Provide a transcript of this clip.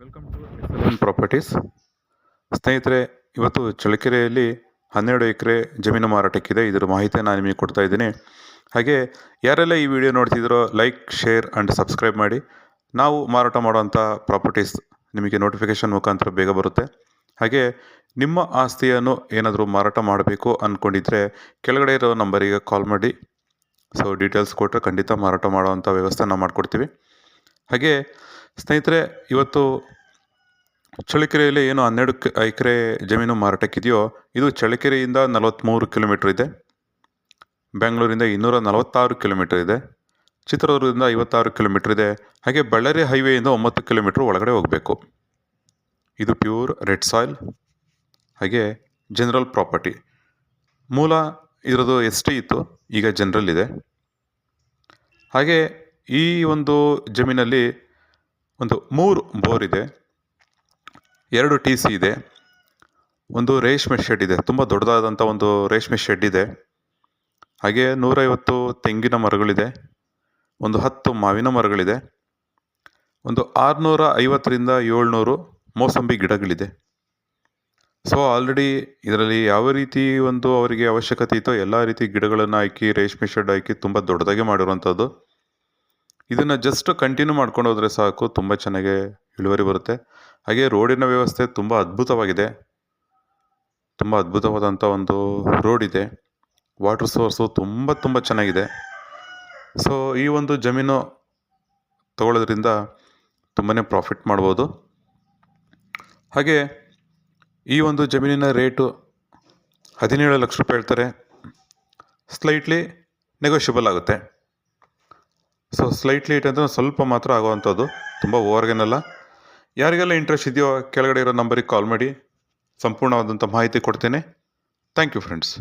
Welcome to excellent properties ಸ್ನೇಹಿತರೆ, ಇವತ್ತು ಚಳ್ಳಕೆರೆಯಲ್ಲಿ ಹನ್ನೆರಡು ಎಕರೆ ಜಮೀನು ಮಾರಾಟಕ್ಕಿದೆ. ಇದರ ಮಾಹಿತಿ ನಾನು ನಿಮಗೆ ಕೊಡ್ತಾ ಇದ್ದೀನಿ. ಹಾಗೆ, ಯಾರೆಲ್ಲ ಈ ವಿಡಿಯೋ ನೋಡ್ತಿದ್ದೀರೋ ಲೈಕ್ ಶೇರ್ ಆ್ಯಂಡ್ ಸಬ್ಸ್ಕ್ರೈಬ್ ಮಾಡಿ. ನಾವು ಮಾರಾಟ ಮಾಡುವಂಥ ಪ್ರಾಪರ್ಟೀಸ್ ನಿಮಗೆ ನೋಟಿಫಿಕೇಶನ್ ಮುಖಾಂತರ ಬೇಗ ಬರುತ್ತೆ. ಹಾಗೆ, ನಿಮ್ಮ ಆಸ್ತಿಯನ್ನು ಏನಾದರೂ ಮಾರಾಟ ಮಾಡಬೇಕು ಅಂದ್ಕೊಂಡಿದ್ರೆ ಕೆಳಗಡೆ ಇರೋ ನಂಬರಿಗೆ ಕಾಲ್ ಮಾಡಿ. ಸೊ ಡೀಟೇಲ್ಸ್ ಕೊಟ್ಟರೆ ಖಂಡಿತ ಮಾರಾಟ ಮಾಡುವಂಥ ವ್ಯವಸ್ಥೆ ನಾವು ಮಾಡಿಕೊಡ್ತೀವಿ. ಹಾಗೆ ಸ್ನೇಹಿತರೆ, ಇವತ್ತು ಚಳ್ಳಕೆರೆಯಲ್ಲಿ ಏನು ಹನ್ನೆರಡು ಎಕರೆ ಜಮೀನು ಮಾರಾಟಕ್ಕಿದೆಯೋ, ಇದು ಚಳ್ಳಕೆರೆಯಿಂದ ನಲವತ್ತ್ಮೂರು ಕಿಲೋಮೀಟ್ರ್ ಇದೆ. ಬೆಂಗಳೂರಿಂದ ಇನ್ನೂರ ನಲವತ್ತಾರು ಕಿಲೋಮೀಟ್ರ್ ಇದೆ. ಚಿತ್ರದುರ್ಗದಿಂದ ಐವತ್ತಾರು ಕಿಲೋಮೀಟ್ರ್ ಇದೆ. ಹಾಗೆ ಬಳ್ಳಾರಿ ಹೈವೇಯಿಂದ ಒಂಬತ್ತು ಕಿಲೋಮೀಟ್ರ್ ಒಳಗಡೆ ಹೋಗಬೇಕು. ಇದು ಪ್ಯೂರ್ ರೆಡ್ ಸಾಯಿಲ್, ಹಾಗೆ ಜನರಲ್ ಪ್ರಾಪರ್ಟಿ. ಮೂಲ ಇದರದ್ದು ಎಸ್ ಟಿ ಇತ್ತು, ಈಗ ಜನರಲ್ ಇದೆ. ಹಾಗೆ ಈ ಒಂದು ಜಮೀನಲ್ಲಿ ಒಂದು ಮೂರು ಬೋರ್ ಇದೆ, ಎರಡು ಟಿ ಸಿ ಇದೆ, ಒಂದು ರೇಷ್ಮೆ ಶೆಡ್ ಇದೆ. ತುಂಬ ದೊಡ್ಡದಾದಂಥ ಒಂದು ರೇಷ್ಮೆ ಶೆಡ್ ಇದೆ. ಹಾಗೆ ನೂರೈವತ್ತು ತೆಂಗಿನ ಮರಗಳಿದೆ, ಒಂದು ಹತ್ತು ಮಾವಿನ ಮರಗಳಿದೆ, ಒಂದು ಆರುನೂರ ಐವತ್ತರಿಂದ ಏಳ್ನೂರು ಮೋಸಂಬಿ ಗಿಡಗಳಿದೆ. ಸೊ ಆಲ್ರೆಡಿ ಇದರಲ್ಲಿ ಯಾವ ರೀತಿ ಒಂದು ಅವರಿಗೆ ಅವಶ್ಯಕತೆ ಇತ್ತೋ, ಎಲ್ಲ ರೀತಿ ಗಿಡಗಳನ್ನು ಹಾಕಿ, ರೇಷ್ಮೆ ಶೆಡ್ ಹಾಕಿ, ತುಂಬ ದೊಡ್ಡದಾಗಿ ಮಾಡಿರುವಂಥದ್ದು ಇದನ್ನು ಜಸ್ಟ್ ಕಂಟಿನ್ಯೂ ಮಾಡ್ಕೊಂಡು ಹೋದರೆ ಸಾಕು, ತುಂಬ ಚೆನ್ನಾಗಿ ಇಳುವರಿ ಬರುತ್ತೆ. ಹಾಗೆ ರೋಡಿನ ವ್ಯವಸ್ಥೆ ತುಂಬ ಅದ್ಭುತವಾಗಿದೆ. ತುಂಬ ಅದ್ಭುತವಾದಂಥ ಒಂದು ರೋಡ್ ಇದೆ. ವಾಟರ್ ಸೋರ್ಸು ತುಂಬ ತುಂಬ ಚೆನ್ನಾಗಿದೆ. ಸೊ ಈ ಒಂದು ಜಮೀನು ತಗೊಳ್ಳೋದ್ರಿಂದ ತುಂಬಾ ಪ್ರಾಫಿಟ್ ಮಾಡ್ಬೋದು. ಹಾಗೆ ಈ ಒಂದು ಜಮೀನಿನ ರೇಟು ಹದಿನೇಳು ಲಕ್ಷ ರೂಪಾಯಿ ಹೇಳ್ತಾರೆ. ಸ್ಲೈಟ್ಲಿ ನೆಗೋಷಿಯಬಲ್ ಆಗುತ್ತೆ. ಸೊ ಸ್ಲೈಟ್ಲಿ ಇಟ್ ಅಂದರೆ ಸ್ವಲ್ಪ ಮಾತ್ರ ಆಗುವಂಥದ್ದು. ತುಂಬ ಓವರ್ಗೇನಲ್ಲ ಯಾರಿಗೆಲ್ಲ ಇಂಟ್ರೆಸ್ಟ್ ಇದೆಯೋ, ಕೆಳಗಡೆ ಇರೋ ನಂಬರಿಗೆ ಕಾಲ್ ಮಾಡಿ. ಸಂಪೂರ್ಣವಾದಂಥ ಮಾಹಿತಿ ಕೊಡ್ತೇನೆ. Thank you friends